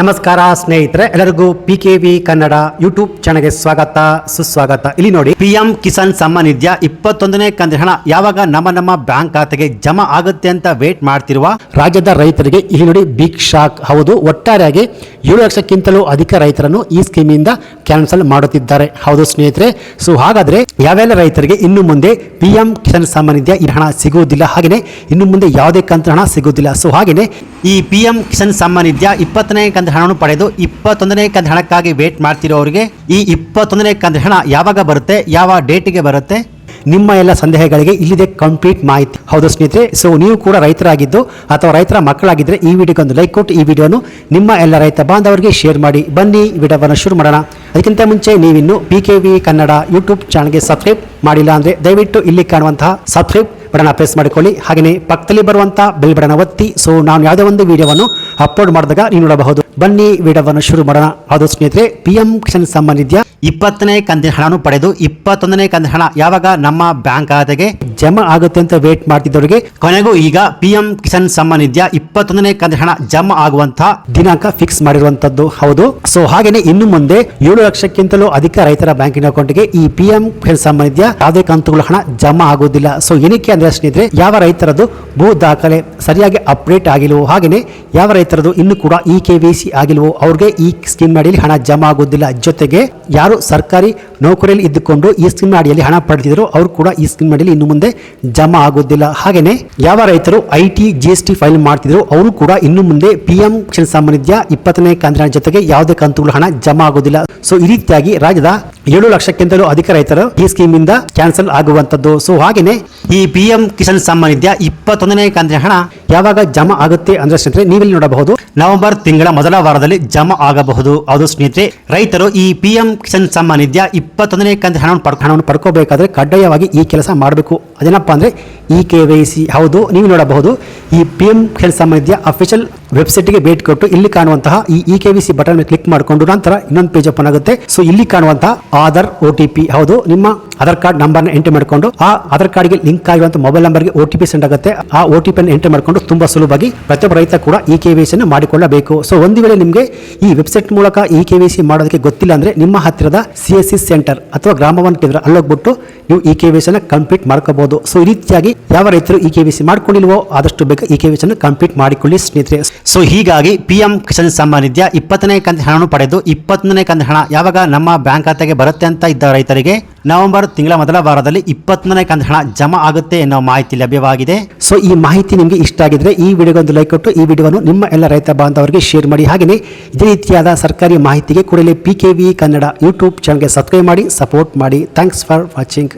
ನಮಸ್ಕಾರ ಸ್ನೇಹಿತರೆ, ಎಲ್ಲರಿಗೂ P K V Kannada YouTube ಚಾನಲ್ಗೆ ಸ್ವಾಗತ, ಸುಸ್ವಾಗತ. ಇಲ್ಲಿ ನೋಡಿ ಪಿ ಎಂ ಕಿಸಾನ್ ಸಮ್ಮಾನ್ ನಿಧ್ಯ ಇಪ್ಪತ್ತೊಂದನೇ ಕಂತಿನ ಹಣ. ಯಾವಾಗ ನಮ್ಮ ನಮ್ಮ ಬ್ಯಾಂಕ್ ಖಾತೆಗೆ ಜಮಾ ಆಗುತ್ತೆ ಅಂತ ವೇಟ್ ಮಾಡ್ತಿರುವ ರಾಜ್ಯದ ರೈತರಿಗೆ, ಇಲ್ಲಿ ನೋಡಿ ಬಿಗ್ ಶಾಕ್ ಹೌದು, ಒಟ್ಟಾರೆಯಾಗಿ ಏಳು ಲಕ್ಷಕ್ಕಿಂತಲೂ ಅಧಿಕ ರೈತರನ್ನು ಈ ಸ್ಕೀಮಿಂದ ಕ್ಯಾನ್ಸಲ್ ಮಾಡುತ್ತಿದ್ದಾರೆ. ಹೌದು ಸ್ನೇಹಿತರೆ ಸೊ ಹಾಗಾದ್ರೆ ಯಾವೆಲ್ಲ ರೈತರಿಗೆ ಇನ್ನು ಮುಂದೆ ಪಿ ಎಂ ಕಿಸಾನ್ ಸಮ್ಮಾನ್ ನಿಧಿಯ ಈ ಹಣ ಸಿಗುವುದಿಲ್ಲ ಹಾಗೆಯೇ ಇನ್ನು ಮುಂದೆ ಯಾವುದೇ ಕಂತು ಹಣ ಸಿಗುವುದಿಲ್ಲ. ಸೊ ಹಾಗೆಯೇ ಈ ಪಿ ಎಂ ಕಿಸಾನ್ ಸಮ್ಮಾನ್ ನಿಧಿಯ ಇಪ್ಪತ್ತನೇ ಕಂತ ಹಣವನ್ನು ಪಡೆದು ಇಪ್ಪತ್ತೊಂದನೇ ಕಂತ ಹಣಕ್ಕಾಗಿ ವೇಟ್ ಮಾಡ್ತಿರೋರಿಗೆ ಈ ಇಪ್ಪತ್ತೊಂದನೇ ಕಂತ ಹಣ ಯಾವಾಗ ಬರುತ್ತೆ, ಯಾವ ಡೇಟಿಗೆ ಬರುತ್ತೆ? ನಿಮ್ಮ ಎಲ್ಲ ಸಂದೇಹಗಳಿಗೆ ಇಲ್ಲಿದೆ ಕಂಪ್ಲೀಟ್ ಮಾಹಿತಿ. ಹೌದು ಸ್ನೇಹಿತರೆ ಸೊ ನೀವು ಕೂಡ ರೈತರಾಗಿದ್ದು ಅಥವಾ ರೈತರ ಮಕ್ಕಳಾಗಿದ್ದರೆ ಈ ವಿಡಿಯೋಗೊಂದು ಲೈಕ್ ಕೊಟ್ಟು ಈ ವಿಡಿಯೋನು ನಿಮ್ಮ ಎಲ್ಲ ರೈತ ಬಾಂಧವರಿಗೆ ಶೇರ್ ಮಾಡಿ. ಬನ್ನಿ ವಿಡಿಯೋವನ್ನು ಶುರು ಮಾಡೋಣ. ಅದಕ್ಕಿಂತ ಮುಂಚೆ ನೀವಿನ್ನು P K V Kannada YouTube ಚಾನಲ್ಗೆ ಸಬ್ಸ್ಕ್ರೈಬ್ ಮಾಡಿಲ್ಲ ಅಂದರೆ ದಯವಿಟ್ಟು ಇಲ್ಲಿ ಕಾಣುವಂತಹ ಸಬ್ಸ್ಕ್ರೈಬ್ ಬಟನ್ ಪ್ರೆಸ್ ಮಾಡಿಕೊಳ್ಳಿ. ಹಾಗೆಯೇ ಪಕ್ಕದಲ್ಲಿ ಬರುವಂಥ ಬೆಲ್ ಬಟನ್ ಒತ್ತಿ. ಸೊ ನಾನು ಯಾವುದೇ ಒಂದು ವಿಡಿಯೋವನ್ನು ಅಪ್ಲೋಡ್ ಮಾಡಿದಾಗ ನೀವು ನೋಡಬಹುದು. ಬನ್ನಿ ವಿಡಿಯೋವನ್ನು ಶುರು ಮಾಡೋಣ. ಹೌದು ಸ್ನೇಹಿತರೆ ಪಿ ಎಂ ಕಿಸಾನ್ ಸಮ್ಮಾನ್ ನಿಧಿಯ ಇಪ್ಪತ್ತನೇ ಕಂತಿನ ಹಣವನ್ನು ಪಡೆದು ಇಪ್ಪತ್ತೊಂದನೇ ಕಂತಿನ ಹಣ ಯಾವಾಗ ನಮ್ಮ ಬ್ಯಾಂಕ್ ಖಾತೆಗೆ ಜಮಾ ಆಗುತ್ತೆ ಅಂತ ವೇಟ್ ಮಾಡ್ತಿದ್ದವರಿಗೆ, ಕೊನೆಗೂ ಈಗ ಪಿ ಎಂ ಕಿಸಾನ್ ಸಮ್ಮಾನ್ ನಿಧಿಯ ಇಪ್ಪತ್ತೊಂದನೇ ಕಂತಿನ ಹಣ ಜಮಾ ಆಗುವಂತಹ ದಿನಾಂಕ ಫಿಕ್ಸ್ ಮಾಡಿರುವಂತದ್ದು ಹೌದು. ಸೊ, ಹಾಗೇನೆ ಇನ್ನು ಮುಂದೆ ಏಳು ಲಕ್ಷಕ್ಕಿಂತಲೂ ಅಧಿಕ ರೈತರ ಬ್ಯಾಂಕಿನ ಅಕೌಂಟ್ಗೆ ಈ ಪಿ ಎಂ ಕಿಸಾನ್ ಸಮ್ಮಾನ್ ಯಾವುದೇ ಕಂತುಗಳ ಹಣ ಜಮಾ ಆಗುವುದಿಲ್ಲ. ಸೊ, ಏನಕ್ಕೆ ಅಂದ್ರೆ ಸ್ನೇಹಿತರೆ, ಯಾವ ರೈತರದು ಭೂ ದಾಖಲೆ ಸರಿಯಾಗಿ ಅಪ್ಡೇಟ್ ಆಗಿಲ್ಲವೋ, ಹಾಗೇನೆ ಯಾವ ರೈತರದು ಇನ್ನು ಕೂಡ ಇ ಕೆ ವಿ ಸಿ ಆಗಿಲ್ವೋ, ಅವ್ರಿಗೆ ಈ ಸ್ಕೀಮ್ ಅಡಿಯಲ್ಲಿ ಹಣ ಜಮಾ ಆಗೋದಿಲ್ಲ. ಜೊತೆಗೆ ಯಾರು ಸರ್ಕಾರಿ ನೌಕರಿಯಲ್ಲಿ ಇದ್ದುಕೊಂಡು ಈ ಸ್ಕೀಮ್ ಅಡಿಯಲ್ಲಿ ಹಣ ಪಡೆದಿದ್ರು, ಅವರು ಕೂಡ ಈ ಸ್ಕೀಮ್ ಅಡಿಯಲ್ಲಿ ಇನ್ನು ಮುಂದೆ ಜಮಾ ಆಗೋದಿಲ್ಲ. ಹಾಗೆಯೇ ಯಾವ ರೈತರು I T, G S T file ಮಾಡ್ತಿದ್ರು, ಅವರು ಕೂಡ ಇನ್ನು ಮುಂದೆ ಪಿ ಎಂ ಕಿಸಾನ್ ಸಾಮಾನ್ಯ ಇಪ್ಪತ್ತನೇ ಕಂತಿನ ಜೊತೆಗೆ ಯಾವುದೇ ಕಂತುಗಳು ಹಣ ಜಮಾ ಆಗೋದಿಲ್ಲ. ಸೊ ಈ ರೀತಿಯಾಗಿ ರಾಜ್ಯದ ಏಳು ಲಕ್ಷಕ್ಕಿಂತಲೂ ಅಧಿಕ ರೈತರು ಈ ಸ್ಕೀಮ್ ಇಂದ ಕ್ಯಾನ್ಸಲ್ ಆಗುವಂತದ್ದು ಸೊ ಹಾಗೆಯೇ ಈ ಪಿ ಎಂ ಕಿಸಾನ್ ಸಮ್ಮಾನ್ ನಿಧಿಯ ಇಪ್ಪತ್ತೊಂದನೇ ಕಂತಿನ ಹಣ ಯಾವಾಗ ಜಮಾ ಆಗುತ್ತೆ ಅಂದ್ರೆ ಸ್ನೇಹಿತರೆ, ನೀವಿಲ್ಲಿ ನೋಡಬಹುದು. ನವೆಂಬರ್ ತಿಂಗಳ ಮೊದಲ ವಾರದಲ್ಲಿ ಜಮಾ ಆಗಬಹುದು. ಅದು ಸ್ನೇಹಿತರೆ, ರೈತರು ಈ ಪಿ ಎಂ ಕಿಸಾನ್ ಸಮ್ಮಾನ್ ನಿಧಿಯ ಇಪ್ಪತ್ತೊಂದನೇ ಕಂತಿನ ಹಣವನ್ನು ಹಣವನ್ನು ಪಡ್ಕೋಬೇಕಾದ್ರೆ ಕಡ್ಡಾಯವಾಗಿ ಈ ಕೆಲಸ ಮಾಡಬೇಕು. ಅದೇನಪ್ಪ ಅಂದ್ರೆ ಈ ಕೆ ವೈ ಸಿ. ಹೌದು, ನೀವು ನೋಡಬಹುದು. ಈ ಪಿ ಎಂ ಕಿಸಾನ್ ಸಮ್ಮಾನ್ ನಿಧಿಯ ಅಫಿಷಿಯಲ್ ವೆಬ್ಸೈಟ್ಗೆ ಭೇಟಿ ಕೊಟ್ಟು ಇಲ್ಲಿ ಕಾಣುವಂತಹ ಈ E K Y C button click ಮಾಡಿಕೊಂಡು ನಂತರ ಇನ್ನೊಂದು ಪೇಜ್ ಓಪನ್ ಆಗುತ್ತೆ. ಸೊ ಇಲ್ಲಿ ಕಾಣುವಂತಹ ಆಧಾರ್ ಒ ಟಿ ಪಿ ಹೌದು ನಿಮ್ಮ ಆಧಾರ್ ಕಾರ್ಡ್ ನಂಬರ್ನ ಎಂಟ್ರಿ ಮಾಡಿಕೊಂಡು, ಆ ಆಧಾರ್ ಕಾರ್ಡ್ಗೆ ಲಿಂಕ್ ಆಗಿರುವಂತಹ ಮೊಬೈಲ್ ನಂಬರ್ಗೆ ಒ ಟಿ ಪಿ ಸೆಂಡ್ ಆಗುತ್ತೆ. ಆ ಒ ಟಿ ಪಿ ಎಂಟ್ರಿ ಮಾಡಿಕೊಂಡು ತುಂಬಾ ಸುಲಭವಾಗಿ ಪ್ರತಿಯೊಬ್ಬ ರೈತ ಕೂಡ ಇ ಕೆ ವಿ ಸಿಯನ್ನು ಮಾಡಿಕೊಳ್ಳಬೇಕು. ಸೊ ಒಂದು ವೇಳೆ ನಿಮಗೆ ಈ ವೆಬ್ಸೈಟ್ ಮೂಲಕ ಇ ಕೆ ಸಿ ಮಾಡೋದಕ್ಕೆ ಗೊತ್ತಿಲ್ಲ ಅಂದ್ರೆ ನಿಮ್ಮ ಹತ್ತಿರದ ಸಿ ಎಸ್ ಸಿ ಸೆಂಟರ್ ಅಥವಾ ಗ್ರಾಮವನ್ ಕೇಂದ್ರ ಅಲ್ಲೋಗ್ಬಿಟ್ಟು ನೀವು ಇ ಕೆ ವಿ ಸಿನ ಕಂಪ್ಲೀಟ್ ಮಾಡ್ಕೋಬಹುದು ಸೊ ಈ ರೀತಿಯಾಗಿ ಯಾವ ರೈತರು ಇ ಕೆ ವಿ ಸಿ ಮಾಡ್ಕೊಂಡಿಲ್ವೋ ಆದಷ್ಟು ಬೇಗ ಇ ಕೆ ವಿ ಸಿಯನ್ನು ಕಂಪ್ಲೀಟ್ ಮಾಡಿಕೊಳ್ಳಿ ಸ್ನೇಹಿತರೆ. ಸೊ ಹೀಗಾಗಿ ಪಿ ಎಂ ಕಿಸಾನ್ ಸಮ್ಮಾನ್ ಇದೆಯಾ ಇಪ್ಪತ್ತನೇ ಕಂತ ಹಣವನ್ನು ಪಡೆದು ಇಪ್ಪತ್ತನೇ ಕಂತ ಹಣ ಯಾವಾಗ ನಮ್ಮ ಬ್ಯಾಂಕ್ ಖಾತೆಗೆ ಬರುತ್ತೆ ಅಂತ ಇದ್ದ ರೈತರಿಗೆ ನವೆಂಬರ್ ತಿಂಗಳ ಮೊದಲ ವಾರದಲ್ಲಿ ಇಪ್ಪತ್ತನೇ ಕಂತ ಹಣ ಜಮಾ ಆಗುತ್ತೆ ಎನ್ನುವ ಮಾಹಿತಿ ಲಭ್ಯವಾಗಿದೆ. ಸೊ ಈ ಮಾಹಿತಿ ನಿಮಗೆ ಇಷ್ಟ ಆಗಿದ್ರೆ ಈ ವಿಡಿಯೋಗೆ ಒಂದು ಲೈಕ್ ಕೊಟ್ಟು ಈ ವಿಡಿಯೋವನ್ನು ನಿಮ್ಮ ಎಲ್ಲ ರೈತ ಬಾಂಧವರಿಗೆ ಶೇರ್ ಮಾಡಿ. ಹಾಗೆಯೇ ಇದೇ ರೀತಿಯಾದ ಸರ್ಕಾರಿ ಮಾಹಿತಿಗೆ ಕೂಡಲೇ P K V Kannada YouTube ಚಾನಲ್ಗೆ ಸಬ್ಸ್ಕ್ರೈಬ್ ಮಾಡಿ ಸಪೋರ್ಟ್ ಮಾಡಿ. Thanks for watching